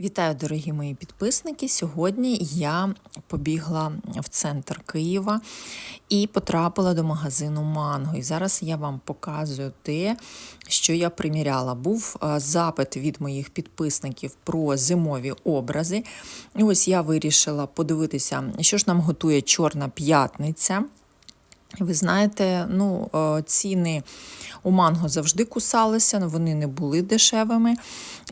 Вітаю, дорогі мої підписники. Сьогодні я побігла в центр Києва і потрапила до магазину Манго. І зараз я вам показую те, що я приміряла. Був е, запит від моїх підписників про зимові образи. І ось я вирішила подивитися, що ж нам готує Чорна п'ятниця. Ви знаєте, ну, е, ціни у манго завжди кусалися, вони не були дешевими.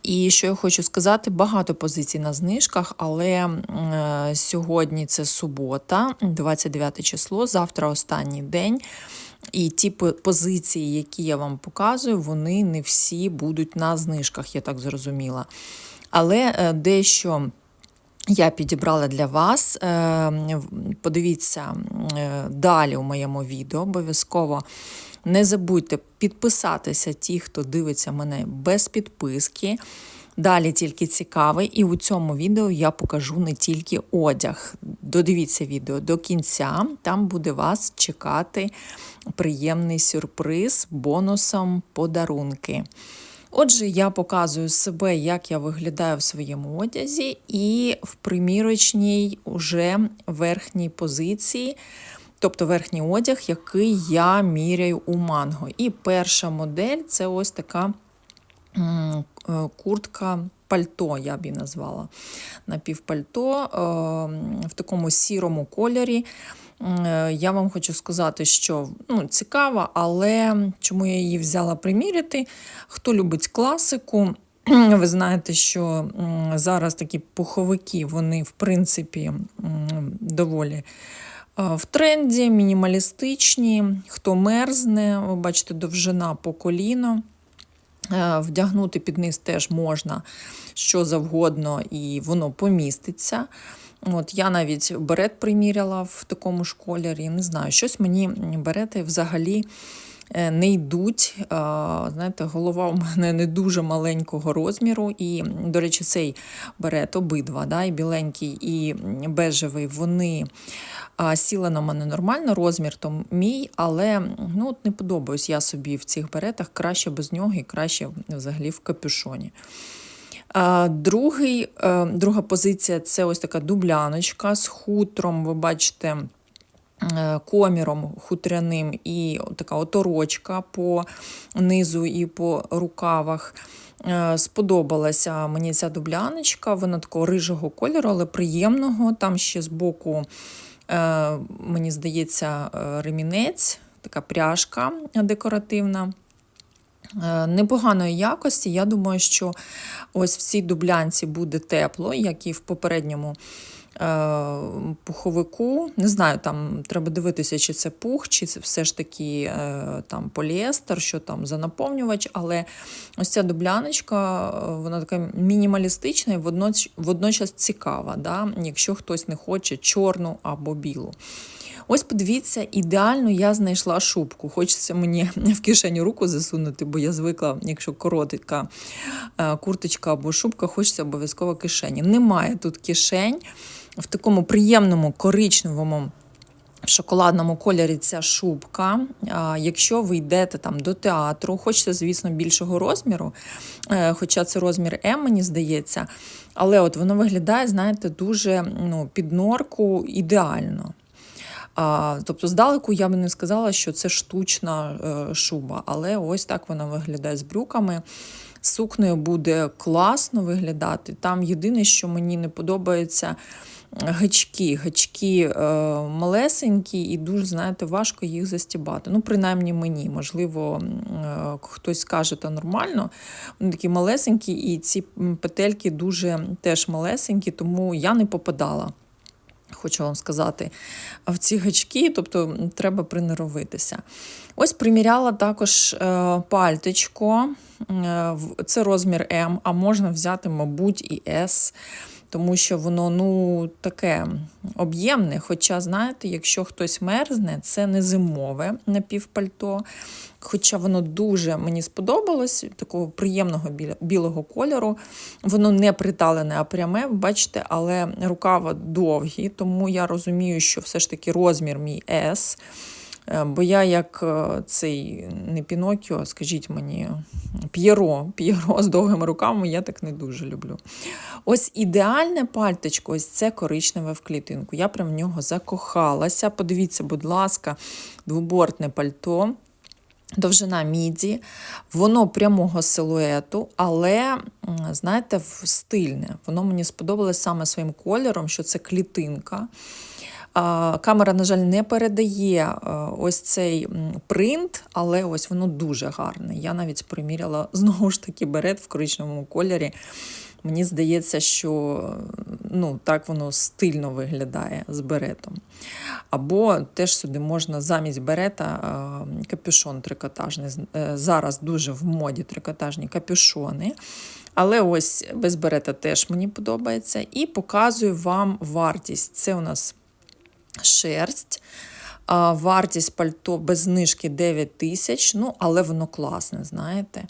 І що я хочу сказати, багато позицій на знижках, але е, сьогодні це субота, 29 число, завтра останній день. І ті позиції, які я вам показую, вони не всі будуть на знижках, я так зрозуміла. Але е, дещо. Я підібрала для вас. Е, Подивіться далі у моєму відео. Обов'язково не забудьте підписатися ті, хто дивиться мене без підписки. Далі тільки цікавий, і у цьому відео я покажу не тільки одяг. Додивіться відео до кінця, там буде вас чекати приємний сюрприз бонусом подарунки. Отже, я показую себе, як я виглядаю в своєму одязі, і в примірочній уже верхній позиції, тобто верхній одяг, який я міряю у манго. І перша модель це ось така е, куртка. Пальто, я б її назвала напівпальто е, в такому сірому кольорі. Е, Я вам хочу сказати, що ну, цікава, але чому я її взяла приміряти? Хто любить класику, ви знаєте, що зараз такі пуховики, вони, в принципі, доволі в тренді, мінімалістичні. Хто мерзне, ви бачите, довжина по коліно. Е, Вдягнути під низ теж можна що завгодно, і воно поміститься. От Я навіть берет приміряла в такому ж кольорі. Не знаю, щось мені берети взагалі е, не йдуть. Е, Знаєте, голова у мене не дуже маленького розміру. І, до речі, цей берет обидва, да, і біленький, і бежевий, вони сіли на мене нормально, розмір то мій, але ну, от не подобаюсь я собі в цих беретах, краще без нього і краще взагалі в капюшоні. Другий, е, друга позиція це ось така дубляночка з хутром, ви бачите, е, коміром хутряним і така оторочка по низу і по рукавах. Е, Сподобалася мені ця дубляночка, вона такого рижого кольору, але приємного. Там ще збоку, е, мені здається, е, ремінець, така пряжка декоративна. Е, Непоганої якості. Я думаю, що ось в цій дублянці буде тепло, як і в попередньому е, пуховику. Не знаю, там треба дивитися, чи це пух, чи це все ж таки е, там поліестер, що там за наповнювач. Але ось ця дубляночка, е, вона така мінімалістична і водночас, водночас цікава, да? якщо хтось не хоче чорну або білу. Ось подивіться, ідеально я знайшла шубку. Хочеться мені в кишеню руку засунути, бо я звикла, якщо коротка е, курточка або шубка, хочеться обов'язково кишені. Немає тут кишень в такому приємному коричневому. В шоколадному кольорі ця шубка. Якщо ви йдете там до театру, хочете, звісно, більшого розміру, е, хоча це розмір М, мені здається, але от воно виглядає, знаєте, дуже ну, під норку ідеально. А, тобто, здалеку я би не сказала, що це штучна е, шуба, але ось так вона виглядає з брюками. Сукнею буде класно виглядати. Там єдине, що мені не подобається. Гачки, гачки е, малесенькі і дуже, знаєте, важко їх застібати. Ну, принаймні мені. Можливо, е, хтось скаже, та нормально. Вони такі малесенькі, і ці петельки дуже теж малесенькі, тому я не попадала хочу вам сказати, в ці гачки, тобто треба приноровитися. Ось приміряла також е, пальтичко, е, це розмір М, а можна взяти, мабуть, і С. Тому що воно ну таке об'ємне. Хоча, знаєте, якщо хтось мерзне, це не зимове напівпальто. Хоча воно дуже мені сподобалось, такого приємного білого кольору. Воно не приталене, а пряме, бачите, але рукава довгі, тому я розумію, що все ж таки розмір мій S. Е, Бо я як е, цей не Пінокіо, скажіть мені, П'єро, П'єро з довгими руками, я так не дуже люблю. Ось ідеальне пальточко, ось це коричневе в клітинку. Я прям в нього закохалася. Подивіться, будь ласка, двобортне пальто. Довжина міді, воно прямого силуету, але, знаєте, стильне. Воно мені сподобалось саме своїм кольором, що це клітинка. Камера, на жаль, не передає е, ось цей принт, але ось воно дуже гарне. Я навіть приміряла знову ж таки берет в коричневому кольорі. Мені здається, що ну, так воно стильно виглядає з беретом. Або теж сюди можна замість берета е, капюшон трикотажний. Е, Зараз дуже в моді трикотажні капюшони. Але ось без берета теж мені подобається. І показую вам вартість. Це у нас шерсть. Вартість пальто без знижки 9 тисяч, ну, але воно класне, знаєте.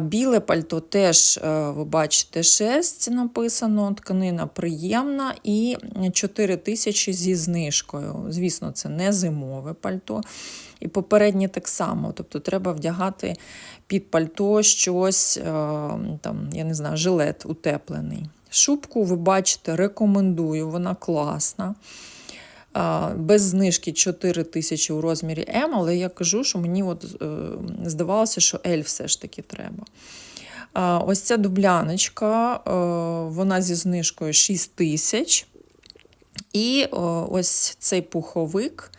Біле пальто теж, е, ви бачите, шерсть написано, тканина приємна і 4 тисячі зі знижкою. Звісно, це не зимове пальто. І попереднє так само. Тобто треба вдягати під пальто щось, е, там, я не знаю, жилет утеплений. Шубку, ви бачите, рекомендую, вона класна. Без знижки 4 тисячі у розмірі М, але я кажу, що мені от, е, здавалося, що L все ж таки треба. Ось ця дубляночка, е, вона зі знижкою 6 тисяч. І е, ось цей пуховик,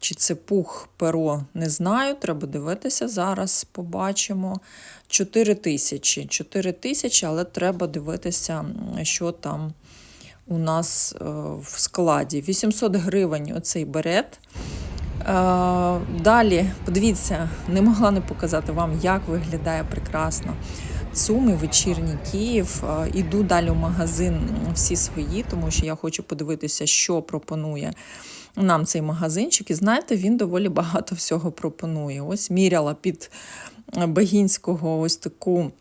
чи це пух перо, не знаю, треба дивитися зараз, побачимо. 4 тисячі. 4 тисячі, але треба дивитися, що там у нас е, в складі. 800 гривень оцей берет. Е, Далі, подивіться, не могла не показати вам, як виглядає прекрасно. Цуми, вечірній Київ. Е, Іду далі в магазин всі свої, тому що я хочу подивитися, що пропонує нам цей магазинчик. І знаєте, він доволі багато всього пропонує. Ось міряла під бегінського ось таку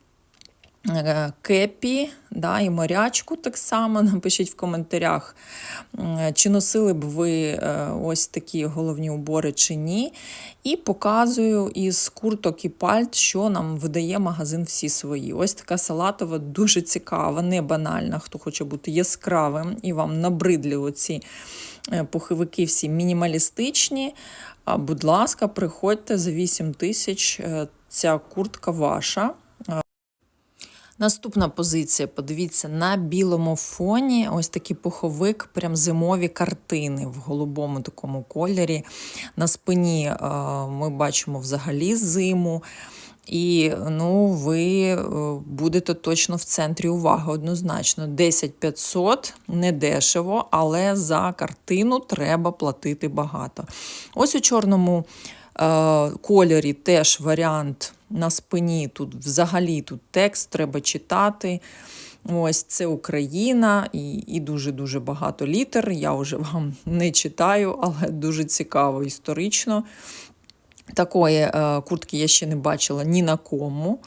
кепі, да, і морячку так само. Напишіть в коментарях, чи носили б ви е, ось такі головні убори чи ні. І показую із курток і пальт, що нам видає магазин всі свої. Ось така салатова, дуже цікава, не банальна, хто хоче бути яскравим і вам набридлі оці е, пуховики всі мінімалістичні. Будь ласка, приходьте за 8 тисяч. е, Ця куртка ваша. Наступна позиція, подивіться, на білому фоні ось такий пуховик, прям зимові картини в голубому такому кольорі. На спині е, ми бачимо взагалі зиму. І ну, ви е, будете точно в центрі уваги однозначно. 10 500 не дешево, але за картину треба платити багато. Ось у чорному кольорі теж варіант на спині. Тут взагалі тут текст треба читати. Ось це Україна і дуже-дуже багато літер. Я вже вам не читаю, але дуже цікаво історично. Такої е, куртки я ще не бачила ні на кому.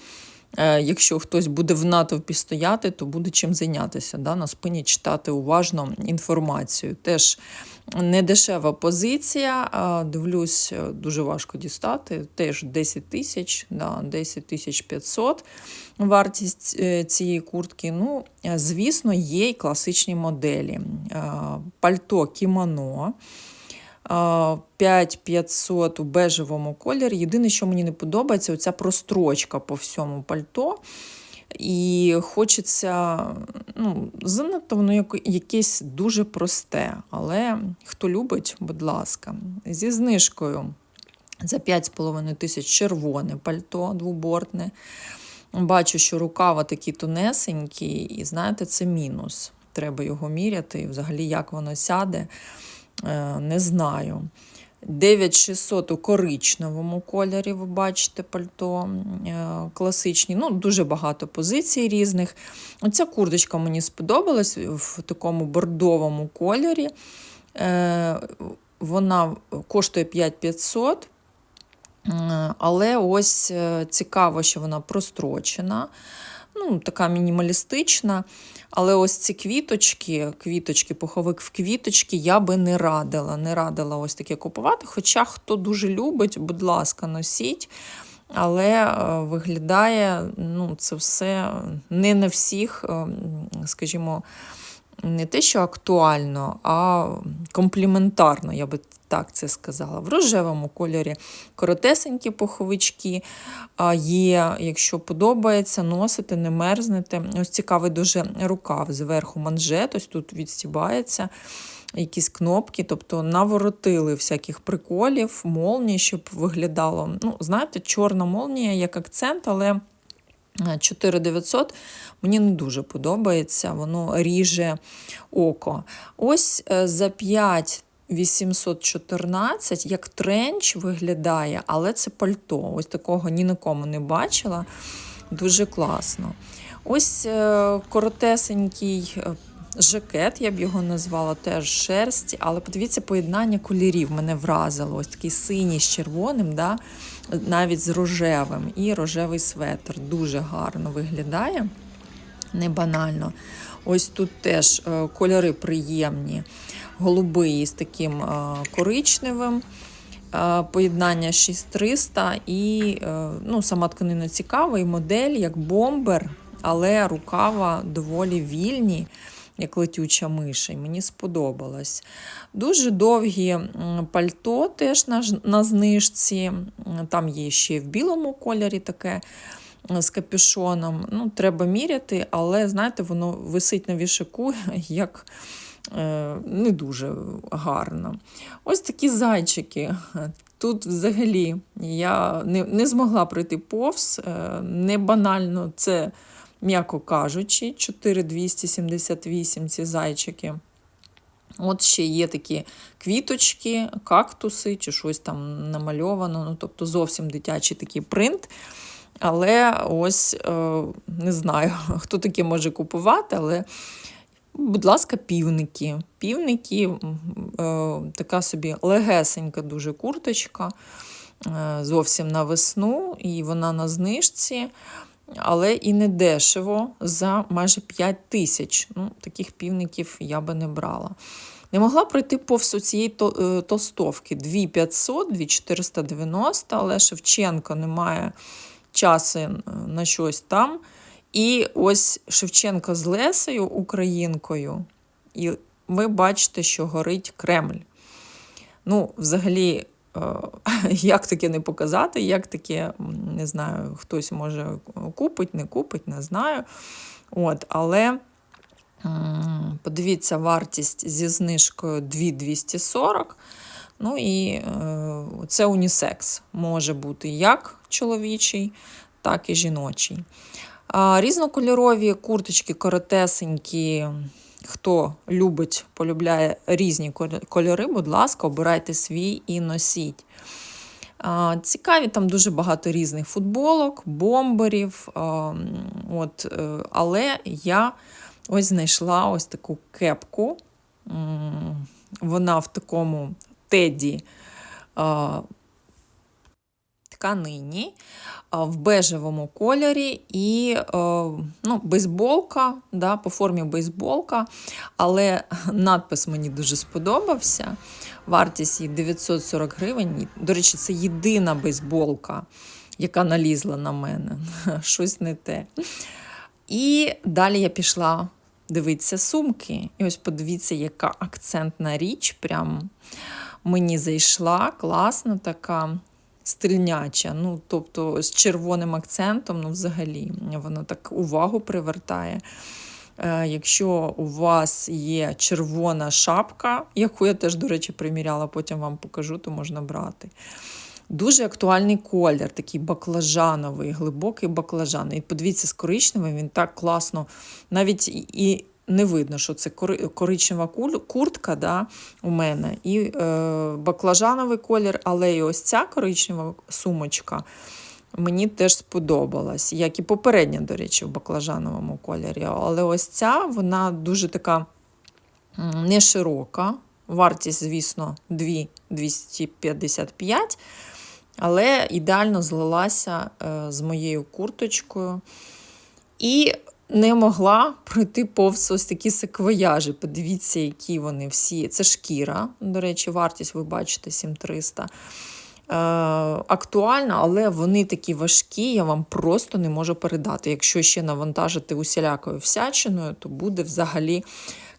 Е, якщо хтось буде в натовпі стояти, то буде чим зайнятися. Да? На спині читати уважно інформацію. Теж не дешева позиція. Дивлюсь, е, дуже важко дістати. Теж 10 тисяч, да, 10 тисяч 500 вартість е, цієї куртки. Ну, звісно, є й класичні моделі. Пальто кімоно. 5500 у бежевому кольорі. Єдине, що мені не подобається, оця прострочка по всьому пальто. І хочеться, ну, занадто воно якесь дуже просте. Але хто любить, будь ласка, зі знижкою за 5,5 тисяч червоне пальто двобортне. Бачу, що рукава такі тонесенькі, і знаєте, це мінус. Треба його міряти. І взагалі, як воно сяде, не знаю. 9600 у коричневому кольорі, ви бачите, пальто е, класичні. Ну, дуже багато позицій різних. Оця курточка мені сподобалась в такому бордовому кольорі. Е, Вона коштує 5500. Але ось е, цікаво, що вона прострочена. Ну, така мінімалістична. Але ось ці квіточки, квіточки, пуховик в квіточки, я би не радила. Не радила ось таке купувати. Хоча хто дуже любить, будь ласка, носіть. Але е, виглядає ну, це все не на всіх, е, скажімо, не те, що актуально, а компліментарно, я би так це сказала. В рожевому кольорі коротесенькі пуховички є. Якщо подобається, носите, не мерзнете. Ось цікавий дуже рукав зверху манжет, ось тут відстібається. Якісь кнопки, тобто наворотили всяких приколів, молній, щоб виглядало. Ну, знаєте, чорна молнія як акцент, але 4900 мені не дуже подобається, воно ріже око. Ось е, за 5 814, як тренч виглядає, але це пальто. Ось такого ні на кому не бачила. Дуже класно. Ось е, коротесенький е, жакет, я б його назвала теж шерсть, але подивіться, поєднання кольорів мене вразило. Ось такий синій з червоним, да? Навіть з рожевим. І рожевий светр. Дуже гарно виглядає, не банально. Ось тут теж е, кольори приємні, голубий з таким е, коричневим. Е, поєднання 6300 і ну, сама тканина цікава, і модель як бомбер, але рукава доволі вільні як летюча миша, і мені сподобалось. Дуже довгі пальто теж на, на знижці. Там є ще в білому кольорі таке з капюшоном. Ну, Треба міряти, але, знаєте, воно висить на вішаку як. Е, не дуже гарно. Ось такі зайчики. Тут взагалі я не не змогла пройти повз, е, не банально це м'яко кажучи, 4278 ці зайчики. От ще є такі квіточки, кактуси чи щось там намальовано. ну Тобто зовсім дитячий такий принт. Але ось е, не знаю, хто таке може купувати, але, будь ласка, півники. Півники, е, така собі легесенька дуже курточка, е, зовсім на весну, і вона на знижці але і не дешево за майже 5 тисяч. Ну, Таких півників я би не брала. Не могла пройти повз цієї е, толстовки 2500, 2490, але Шевченко не має часу е, на щось там. І ось Шевченко з Лесею, українкою, і ви бачите, що горить Кремль. Ну, взагалі, Е, як таке не показати, як таке, не знаю, хтось може купить, не купить, не знаю. От, Але подивіться, вартість зі знижкою 2240. Ну і е, це унісекс може бути як чоловічий, так і жіночий. Різнокольорові курточки коротесенькі. Хто любить, полюбляє різні кольори, будь ласка, обирайте свій і носіть. Цікаві, там дуже багато різних футболок, бомберів. От, е, Але я ось знайшла ось таку кепку. Вона в такому теді тканині в бежевому кольорі і ну, бейсболка, да, по формі бейсболка, але надпис мені дуже сподобався. Вартість її 940 гривень. До речі, це єдина бейсболка, яка налізла на мене. Щось не те. І далі я пішла дивитися сумки. І ось подивіться, яка акцентна річ. Прям мені зайшла, класна така стильняча. Ну, тобто з червоним акцентом, ну, взагалі, вона так увагу привертає. Е, якщо у вас є червона шапка, яку я теж, до речі, приміряла, потім вам покажу, то можна брати. Дуже актуальний колір, такий баклажановий, глибокий баклажан. І подивіться, з коричневим він так класно, навіть і не видно, що це коричнева куртка да, у мене, і е, баклажановий колір, але і ось ця коричнева сумочка мені теж сподобалась, як і попередня, до речі, в баклажановому кольорі. Але ось ця вона дуже така не широка. Вартість, звісно, 255, але ідеально злилася е, з моєю курточкою. І не могла пройти повз ось такі саквояжі. Подивіться, які вони всі. Це шкіра, до речі, вартість, ви бачите, 7300. Е, актуальна, але вони такі важкі, я вам просто не можу передати. Якщо ще навантажити усілякою всячиною, то буде взагалі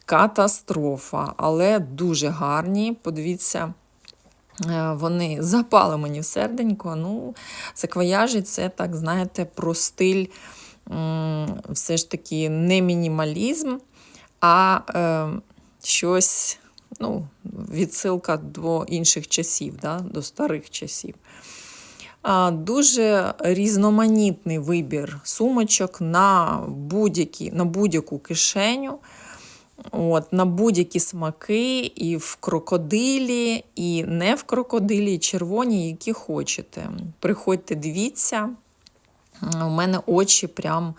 катастрофа. Але дуже гарні. Подивіться. Е, Вони запали мені в серденько. Ну, саквояжі це, так, знаєте, про стиль все ж таки не мінімалізм, а е, щось, ну, відсилка до інших часів, да, до старих часів. Дуже різноманітний вибір сумочок на будь-які- на будь-яку кишеню. От, на будь-які смаки, і в крокодилі, і не в крокодилі, і червоні, які хочете. Приходьте, дивіться. У мене очі прям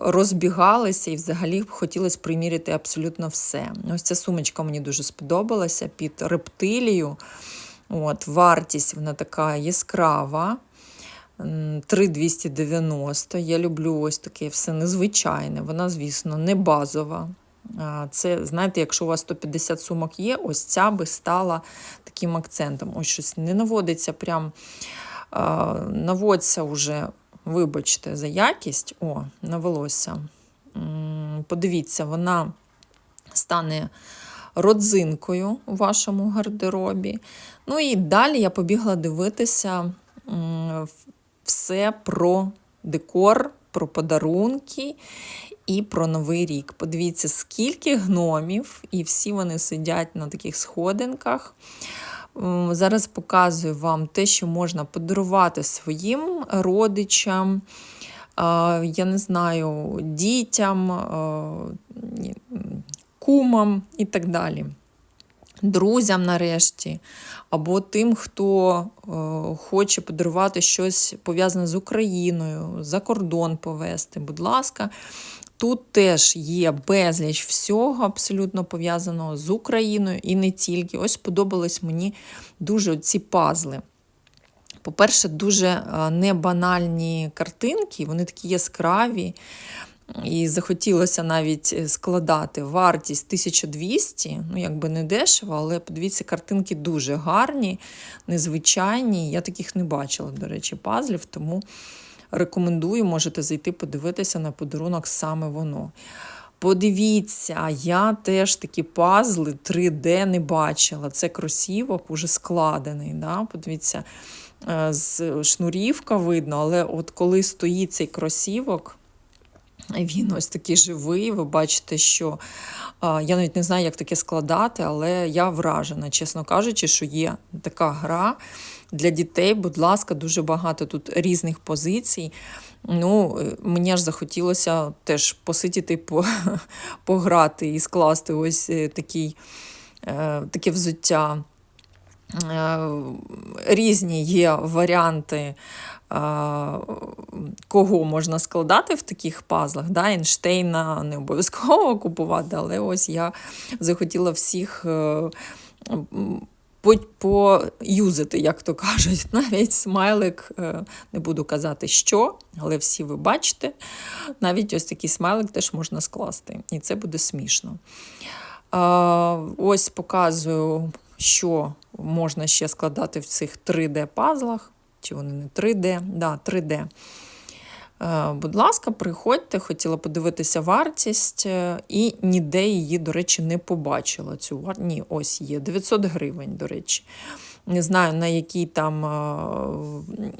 розбігалися, і взагалі хотілося приміряти абсолютно все. Ось ця сумочка мені дуже сподобалася під рептилію. От, вартість вона така яскрава. 3290. Я люблю ось таке все незвичайне. Вона, звісно, не базова. Це, знаєте, якщо у вас 150 сумок є, ось ця би стала таким акцентом. Ось щось не наводиться прям, а, наводься вже, вибачте, за якість. О, навелося. Подивіться, вона стане родзинкою у вашому гардеробі. Ну і далі я побігла дивитися все про декор, про подарунки і про Новий рік. Подивіться, скільки гномів, і всі вони сидять на таких сходинках. Зараз показую вам те, що можна подарувати своїм родичам. Я не знаю, дітям, кумам і так далі. Друзям нарешті, або тим, хто е, хоче подарувати щось пов'язане з Україною, за кордон повезти. Будь ласка, тут теж є безліч всього абсолютно пов'язаного з Україною і не тільки. Ось сподобались мені дуже ці пазли. По-перше, дуже е, небанальні картинки, вони такі яскраві. І захотілося навіть е, складати вартість 1200, ну якби не дешево, але подивіться, картинки дуже гарні, незвичайні. Я таких не бачила, до речі, пазлів, тому рекомендую, можете зайти подивитися на подарунок саме воно. Подивіться, я теж такі пазли 3D не бачила. Це кросівок уже складений. Да? Подивіться, е, з шнурівка видно, але от коли стоїть цей кросівок, він ось такий живий. Ви бачите, що я навіть не знаю, як таке складати, але я вражена, чесно кажучи, що є така гра для дітей. Будь ласка, дуже багато тут різних позицій. Ну, е, мені аж захотілося теж посидіти, по, пограти і скласти ось е, такий, е, таке взуття. Різні є варіанти, кого можна складати в таких пазлах. Да? Ейнштейна не обов'язково купувати, але ось я захотіла всіх м, поюзати, як то кажуть. Навіть смайлик, е, не буду казати, що, але всі ви бачите, навіть ось такий смайлик теж можна скласти, і це буде смішно. Ось показую, що можна ще складати в цих 3D-пазлах. Чи вони не 3D? Да, 3D. Е, Будь ласка, приходьте, хотіла подивитися вартість, е, і ніде її, до речі, не побачила. Цю вар... Ні, ось є 900 гривень, до речі. Не знаю, на який там е,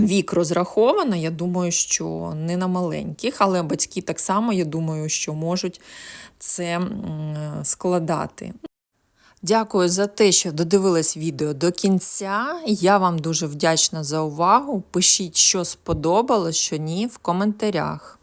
вік розраховано. Я думаю, що не на маленьких, але батьки так само, я думаю, що можуть це складати. Дякую за те, що додивились відео до кінця. Я вам дуже вдячна за увагу. Пишіть, що сподобалось, що ні, в коментарях.